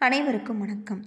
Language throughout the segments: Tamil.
அனைவருக்கும் வணக்கம்.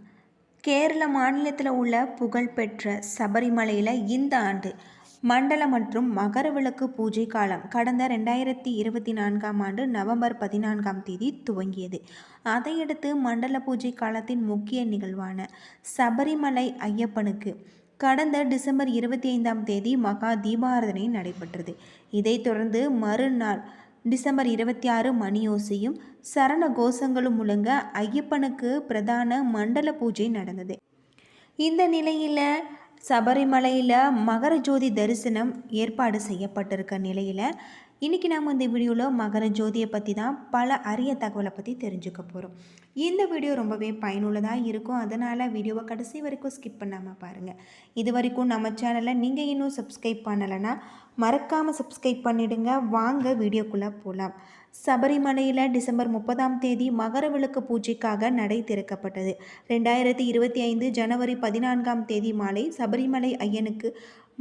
கேரள மாநிலத்தில் உள்ள புகழ்பெற்ற சபரிமலையில் இந்த ஆண்டு மண்டல மற்றும் மகர விளக்கு பூஜை காலம் கடந்த ரெண்டாயிரத்தி இருபத்தி நான்காம் ஆண்டு நவம்பர் பதினான்காம் தேதி துவங்கியது. அதையடுத்து மண்டல பூஜை காலத்தின் முக்கிய நிகழ்வான சபரிமலை ஐயப்பனுக்கு கடந்த டிசம்பர் இருபத்தி ஐந்தாம் தேதி மகா தீபாரதனை நடைபெற்றது. இதைத் தொடர்ந்து மறுநாள் டிசம்பர் இருபத்தி ஆறு மணியோசையும் சரண கோஷங்களும் முழங்க ஐயப்பனுக்கு பிரதான மண்டல பூஜை நடந்தது. இந்த நிலையில் சபரிமலையில் மகர ஜோதி தரிசனம் ஏற்பாடு செய்யப்பட்டிருக்க நிலையில் இன்றைக்கி நாம் இந்த வீடியோவில் மகர ஜோதியை பற்றி தான் பல அரிய தகவலை பற்றி தெரிஞ்சுக்க போகிறோம் இந்த வீடியோ ரொம்பவே பயனுள்ளதாக இருக்கும். அதனால் வீடியோவை கடைசி வரைக்கும் ஸ்கிப் பண்ணாமல் பாருங்கள் இது வரைக்கும் நம்ம சேனலை நீங்கள் இன்னும் சப்ஸ்கிரைப் பண்ணலைன்னா மறக்காமல் சப்ஸ்கிரைப் பண்ணிடுங்க. வாங்க வீடியோக்குள்ளே போகலாம் சபரிமலையில் டிசம்பர் முப்பதாம் தேதி மகர விளக்கு பூஜைக்காக நடை திறக்கப்பட்டது. ரெண்டாயிரத்தி இருபத்தி ஐந்து ஜனவரி பதினான்காம் தேதி மாலை சபரிமலை ஐயனுக்கு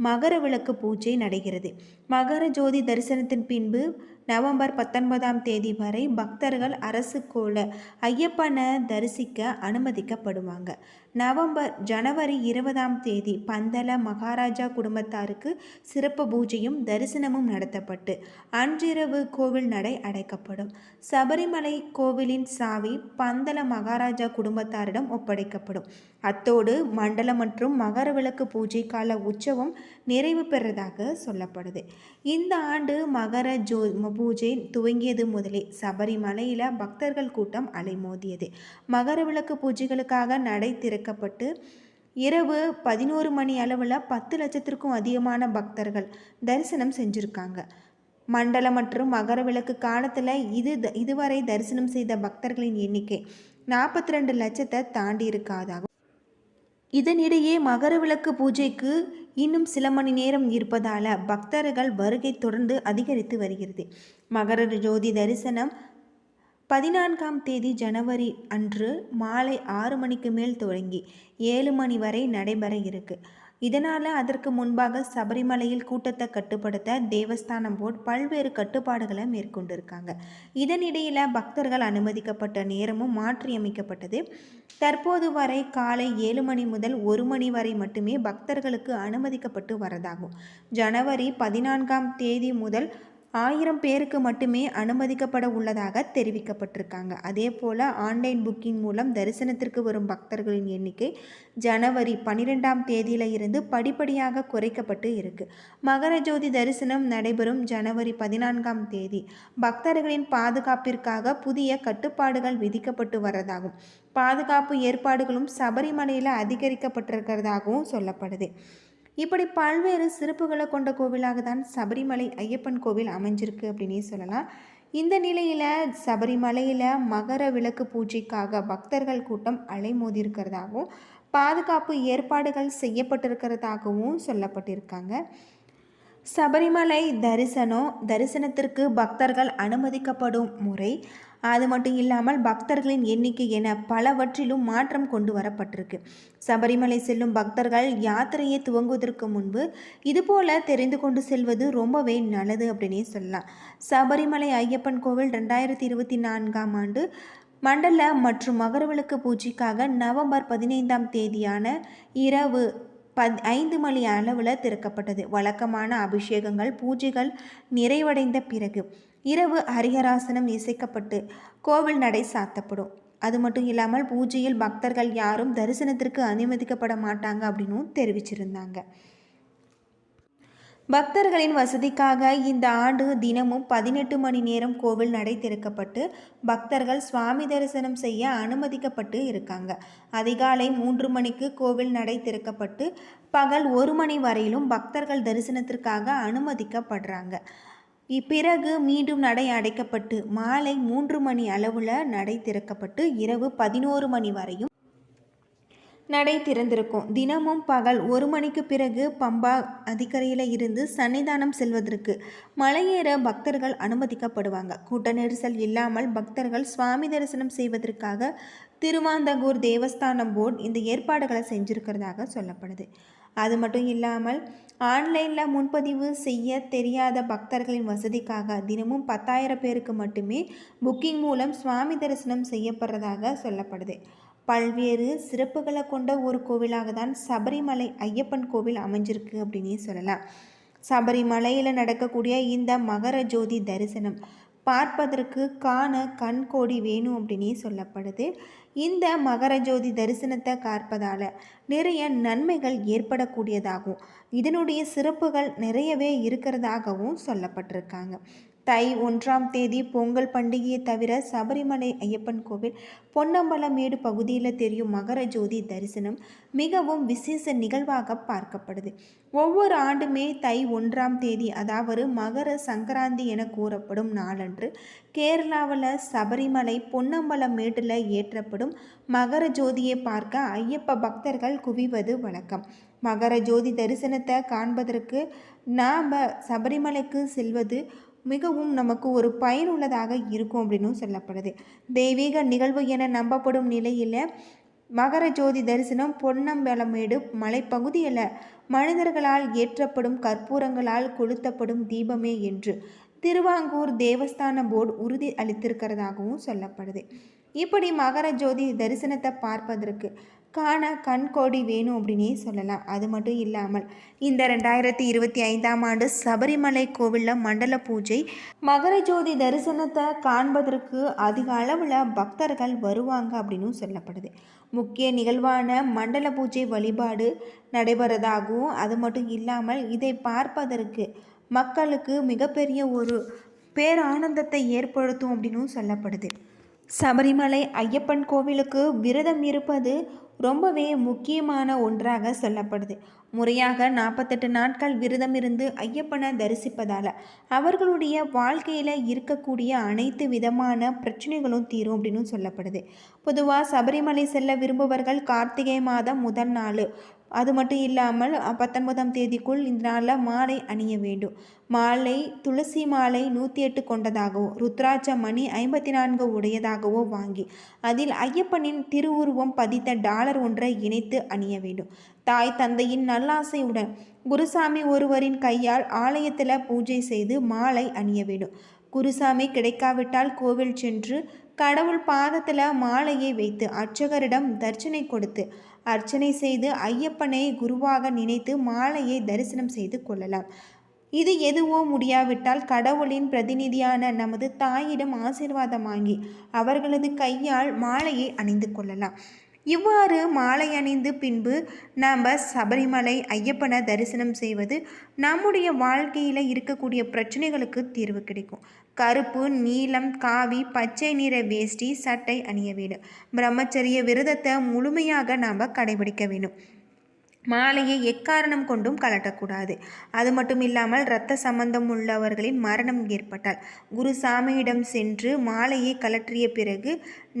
மகர விளக்கு பூஜை நடைகிறது. மகர ஜோதி தரிசனத்தின் பின்பு நவம்பர் பத்தொன்பதாம் தேதி வரை பக்தர்கள் அரசு கோல ஐயப்பனை தரிசிக்க அனுமதிக்கப்படுவாங்க. நவம்பர் ஜனவரி இருபதாம் தேதி பந்தல மகாராஜா குடும்பத்தாருக்கு சிறப்பு பூஜையும் தரிசனமும் நடத்தப்பட்டு அன்றிரவு கோவில் நடை அடைக்கப்படும். சபரிமலை கோவிலின் சாவி பந்தல மகாராஜா குடும்பத்தாரிடம் ஒப்படைக்கப்படும். அத்தோடு மண்டல மற்றும் மகர விளக்கு பூஜை கால உற்சவம் நிறைவு பெறதாக சொல்லப்படுது. இந்த ஆண்டு மகர ஜோ பூஜை துவங்கியது முதலே சபரிமலையில் பக்தர்கள் கூட்டம் அலைமோதியது. மகர விளக்கு பூஜைகளுக்காக நடை திறக்கப்பட்டு இரவு பதினோரு மணி அளவில் பத்து லட்சத்திற்கும் அதிகமான பக்தர்கள் தரிசனம் செஞ்சுருக்காங்க. மண்டல மற்றும் மகர விளக்கு காலத்தில் இது இதுவரை தரிசனம் செய்த பக்தர்களின் எண்ணிக்கை நாற்பத்தி ரெண்டு லட்சத்தை தாண்டி இருக்காதாகும் இதனிடையே மகர விளக்கு பூஜைக்கு இன்னும் சில மணி நேரம் இருப்பதால் பக்தர்கள் வருகை தொடர்ந்து அதிகரித்து வருகிறது. மகர ஜோதி தரிசனம் பதினான்காம் தேதி ஜனவரி அன்று மாலை ஆறு மணிக்கு மேல் தொடங்கி ஏழு மணி வரை நடைபெற இருக்குது இதனால் அதற்கு முன்பாக சபரிமலையில் கூட்டத்தை கட்டுப்படுத்த தேவஸ்தானம் போர்டு பல்வேறு கட்டுப்பாடுகளை மேற்கொண்டிருக்காங்க. இதனிடையில் பக்தர்கள் அனுமதிக்கப்பட்ட நேரமும் மாற்றியமைக்கப்பட்டது. தற்போது வரை காலை ஏழு மணி முதல் ஒரு மணி வரை மட்டுமே பக்தர்களுக்கு அனுமதிக்கப்பட்டு வரதாகும். ஜனவரி பதினான்காம் தேதி முதல் ஆயிரம் பேருக்கு மட்டுமே அனுமதிக்கப்பட உள்ளதாக தெரிவிக்கப்பட்டிருக்காங்க. அதே போல் ஆன்லைன் புக்கிங் மூலம் தரிசனத்திற்கு வரும் பக்தர்களின் எண்ணிக்கை ஜனவரி பன்னிரெண்டாம் தேதியில் இருந்து படிப்படியாக குறைக்கப்பட்டு இருக்கு. மகர ஜோதி தரிசனம் நடைபெறும் ஜனவரி பதினான்காம் தேதி. பக்தர்களின் பாதுகாப்பிற்காக புதிய கட்டுப்பாடுகள் விதிக்கப்பட்டு வரதாகும் பாதுகாப்பு ஏற்பாடுகளும் சபரிமலையில் அதிகரிக்கப்பட்டிருக்கிறதாகவும் சொல்லப்படுது. இப்படி பல்வேறு சிறப்புகளை கொண்ட கோவிலாக தான் சபரிமலை ஐயப்பன் கோவில் அமைஞ்சிருக்கு அப்படின்னே சொல்லலாம். இந்த நிலையில் சபரிமலையில் மகர விளக்கு பூஜைக்காக பக்தர்கள் கூட்டம் அலைமோதி இருக்கிறதாகவும் பாதுகாப்பு ஏற்பாடுகள் செய்யப்பட்டிருக்கிறதாகவும் சொல்லப்பட்டிருக்காங்க. சபரிமலை தரிசனம் தரிசனத்திற்கு பக்தர்கள் அனுமதிக்கப்படும் முறை அது மட்டும் இல்லாமல் பக்தர்களின் எண்ணிக்கை என பலவற்றிலும் மாற்றம் கொண்டு வரப்பட்டிருக்கு. சபரிமலை செல்லும் பக்தர்கள் யாத்திரையை துவங்குவதற்கு முன்பு இதுபோல தெரிந்து கொண்டு செல்வது ரொம்பவே நல்லது அப்படின்னே சொல்லலாம். சபரிமலை ஐயப்பன் கோவில் ரெண்டாயிரத்தி இருபத்தி நான்காம் ஆண்டு மண்டல மற்றும் மகரவிளக்கு பூஜைக்காக நவம்பர் பதினைந்தாம் தேதியான இரவு பத் ஐந்து மணி அளவில் திறக்கப்பட்டது. வழக்கமான அபிஷேகங்கள் பூஜைகள் நிறைவடைந்த பிறகு இரவு ஹரிஹராசனம் இசைக்கப்பட்டு கோவில் நடை சாத்தப்படும். அது மட்டும் இல்லாமல் பூஜையில் பக்தர்கள் யாரும் தரிசனத்திற்கு அனுமதிக்கப்பட மாட்டாங்க அப்படின்னும் தெரிவிச்சிருந்தாங்க. பக்தர்களின் வசதிக்காக இந்த ஆண்டு தினமும் பதினெட்டு மணி நேரம் கோவில் நடை திறக்கப்பட்டு பக்தர்கள் சுவாமி தரிசனம் செய்ய அனுமதிக்கப்பட்டு இருக்காங்க. அதிகாலை மூன்று மணிக்கு கோவில் நடை திறக்கப்பட்டு பகல் ஒரு மணி வரையிலும் பக்தர்கள் தரிசனத்திற்காக அனுமதிக்கப்படுறாங்க. பிறகு மீண்டும் நடை அடைக்கப்பட்டு மாலை மூன்று மணி அளவில் நடை திறக்கப்பட்டு இரவு பதினோரு மணி வரையும் நடை திறந்திருக்கும். தினமும் பகல் ஒரு மணிக்கு பிறகு பம்பா அதிகரையில் இருந்து சன்னிதானம் செல்வதற்கு மலையேற பக்தர்கள் அனுமதிக்கப்படுவாங்க. கூட்ட நெரிசல் இல்லாமல் பக்தர்கள் சுவாமி தரிசனம் செய்வதற்காக திருமாந்தகூர் தேவஸ்தானம் போர்டு இந்த ஏற்பாடுகளை செஞ்சுருக்கிறதாக சொல்லப்படுது. அது மட்டும் இல்லாமல் ஆன்லைனில் முன்பதிவு செய்ய தெரியாத பக்தர்களின் வசதிக்காக தினமும் பத்தாயிரம் பேருக்கு மட்டுமே புக்கிங் மூலம் சுவாமி தரிசனம் செய்யப்படுறதாக சொல்லப்படுது. பல்வேறு சிறப்புகளை கொண்ட ஒரு கோவிலாக தான் சபரிமலை ஐயப்பன் கோவில் அமைஞ்சிருக்கு அப்படின்னே சொல்லலாம். சபரிமலையில் நடக்கக்கூடிய இந்த மகர ஜோதி தரிசனம் பார்ப்பதற்கு காண கண் கோடி வேணும் அப்படின்னே சொல்லப்படுது. இந்த மகர ஜோதி தரிசனத்தை பார்ப்பதால் நிறைய நன்மைகள் ஏற்படக்கூடியதாகவும் இதனுடைய சிறப்புகள் நிறையவே இருக்கிறதாகவும் சொல்லப்பட்டிருக்காங்க. தை ஒன்றாம் தேதி பொங்கல் பண்டிகையை தவிர சபரிமலை ஐயப்பன் கோவில் பொன்னம்பலமேடு பகுதியில் தெரியும் மகர ஜோதி தரிசனம் மிகவும் விசேஷ நிகழ்வாக பார்க்கப்படுது. ஒவ்வொரு ஆண்டுமே தை ஒன்றாம் தேதி அதாவது மகர சங்கராந்தி என கூறப்படும் நாளன்று கேரளாவில் சபரிமலை பொன்னம்பலமேட்டில் ஏற்றப்படும் மகர ஜோதியை பார்க்க ஐயப்ப பக்தர்கள் குவிவது வழக்கம் மகர ஜோதி தரிசனத்தை காண்பதற்கு நாம் சபரிமலைக்கு செல்வது மிகவும் நமக்கு ஒரு பயனுள்ளதாக இருக்கும் அப்படின்னு சொல்லப்படுது. தெய்வீக நிகழ்வு என நம்பப்படும் நிலையில் மகர ஜோதி தரிசனம் பொன்னம்பலமேடு மலைப்பகுதியில் மனிதர்களால் ஏற்றப்படும் கற்பூரங்களால் கொளுத்தப்படும் தீபமே என்று. திருவாங்கூர் தேவஸ்தான போர்டு உறுதி அளித்திருக்கிறதாகவும் சொல்லப்படுது. இப்படி மகர ஜோதி தரிசனத்தை பார்ப்பதற்கு காண கண்கோடி வேணும் அப்படின்னே சொல்லலாம். அது மட்டும் இல்லாமல் இந்த ரெண்டாயிரத்தி இருபத்தி ஐந்தாம் ஆண்டு சபரிமலை கோவிலில் மண்டல பூஜை மகர ஜோதி தரிசனத்தை காண்பதற்கு அதிக அளவில் பக்தர்கள் வருவாங்க அப்படின்னு சொல்லப்படுது. முக்கிய நிகழ்வான மண்டல பூஜை வழிபாடு நடைபெறதாகவும் அது மட்டும் இல்லாமல் இதை பார்ப்பதற்கு மக்களுக்கு மிகப்பெரிய ஒரு பேரானந்தத்தை ஏற்படுத்தும் அப்படின்னு சொல்லப்படுது. சபரிமலை ஐயப்பன் கோவிலுக்கு விரதம் இருப்பது ரொம்பவே முக்கியமான ஒன்றாக சொல்லப்படுது. முறையாக நாற்பத்தெட்டு நாட்கள் விரதம் இருந்து ஐயப்பனை தரிசிப்பதால் அவர்களுடைய வாழ்க்கையில் இருக்கக்கூடிய அனைத்து விதமான பிரச்சனைகளும் தீரும் அப்படின்னு சொல்லப்படுது. பொதுவாக சபரிமலை செல்ல விரும்புபவர்கள் கார்த்திகை மாதம் முதல் நாள் அது மட்டும் இல்லாமல் பத்தொன்பதாம் தேதிக்குள் இந்த நாளில் மாலை அணிய வேண்டும். மாலை துளசி மாலை நூற்றி எட்டு கொண்டதாகவோ ருத்ராட்ச மணி ஐம்பத்தி நான்கு உடையதாகவோ வாங்கி அதில் ஐயப்பனின் திருவுருவம் பதித்த டாலர் ஒன்றை இணைத்து அணிய வேண்டும். தாய் தந்தையின் நல்லாசையுடன் குருசாமி ஒருவரின் கையால் ஆலயத்தில் பூஜை செய்து மாலை அணிய வேண்டும். குருசாமி கிடைக்காவிட்டால் கோவில் சென்று கடவுள் பாதத்தில் மாலையை வைத்து அர்ச்சகரிடம் தர்ச்சனை கொடுத்து அர்ச்சனை செய்து ஐயப்பனை குருவாக நினைத்து மாலையை தரிசனம் செய்து கொள்ளலாம். இது எதுவோ முடியாவிட்டால் கடவுளின் பிரதிநிதியான நமது தாயிடம் ஆசீர்வாதம் வாங்கி அவர்களது கையால் மாலையை அணிந்து கொள்ளலாம். இவ்வாறு மாலை அணிந்து பின்பு நாம் சபரிமலை ஐயப்பனை தரிசனம் செய்வது நம்முடைய வாழ்க்கையில் இருக்கக்கூடிய பிரச்சனைகளுக்கு தீர்வு கிடைக்கும். கருப்பு நீலம் காவி பச்சை நிற வேஷ்டி சட்டை அணிய வேண்டும். பிரம்மச்சரிய விரதத்தை முழுமையாக நாம் கடைபிடிக்க வேண்டும். மாலையை எக்காரணம் கொண்டும் கலட்டக்கூடாது. அது மட்டும் இல்லாமல் இரத்த சம்பந்தம் உள்ளவர்களின் மரணம் ஏற்பட்டால் குருசாமியிடம் சென்று மாலையை கலற்றிய பிறகு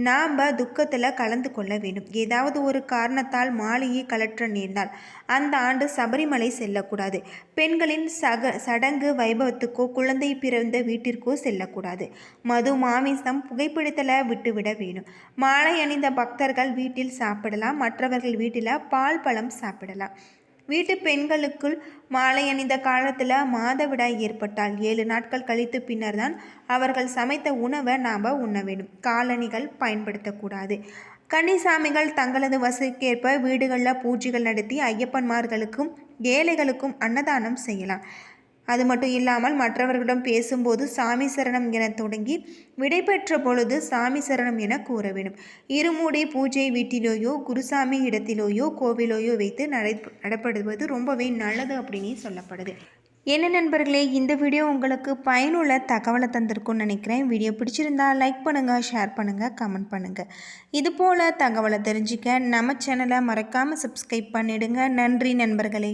நாம் துக்கத்தில் கலந்து கொள்ள வேண்டும். ஏதாவது ஒரு காரணத்தால் மாலையை கலற்ற நேர்ந்தால் அந்த ஆண்டு சபரிமலை செல்லக்கூடாது. பெண்களின் சக சடங்கு வைபவத்துக்கோ குழந்தை பிறந்த வீட்டிற்கோ செல்லக்கூடாது. மது மாமிசம் புகைப்பிடித்தலை விட்டுவிட வேணும் மாலை அணிந்த பக்தர்கள் வீட்டில் சாப்பிடலாம் மற்றவர்கள் வீட்டில் பால் பழம் சாப்பிடலாம் சாப்பிடலாம். வீட்டு பெண்களுக்குள் மாலை அணிந்த காலத்தில் மாதவிடாய் ஏற்பட்டால் ஏழு நாட்கள் கழித்து பின்னர் தான் அவர்கள் சமைத்த உணவை நாம் உண்ண வேண்டும். காலணிகள் பயன்படுத்தக்கூடாது. கன்னிசாமிகள் தங்களது வசதிக்கேற்ப வீடுகளில் பூஜைகள் நடத்தி ஐயப்பன்மார்களுக்கும் ஏழைகளுக்கும் அன்னதானம் செய்யலாம். அது மட்டும் இல்லாமல் மற்றவர்களிடம் பேசும்போது சாமி சரணம் என தொடங்கி விடைபெற்ற பொழுது சாமி சரணம் என கூற வேண்டும். இருமுடி பூஜை வீட்டிலேயோ குருசாமி இடத்திலேயோ கோவிலோயோ வைத்து நடை நடப்படுவது ரொம்பவே நல்லது அப்படின்னு சொல்லப்படுது. என்ன நண்பர்களே இந்த வீடியோ உங்களுக்கு பயனுள்ள தகவலை தந்திருக்கும்னு நினைக்கிறேன். வீடியோ பிடிச்சிருந்தா லைக் பண்ணுங்கள் ஷேர் பண்ணுங்கள் கமெண்ட் பண்ணுங்கள் இது போல் தகவலை தெரிஞ்சுக்க நம்ம சேனலை மறக்காமல் சப்ஸ்கிரைப் பண்ணிவிடுங்க நன்றி நண்பர்களே.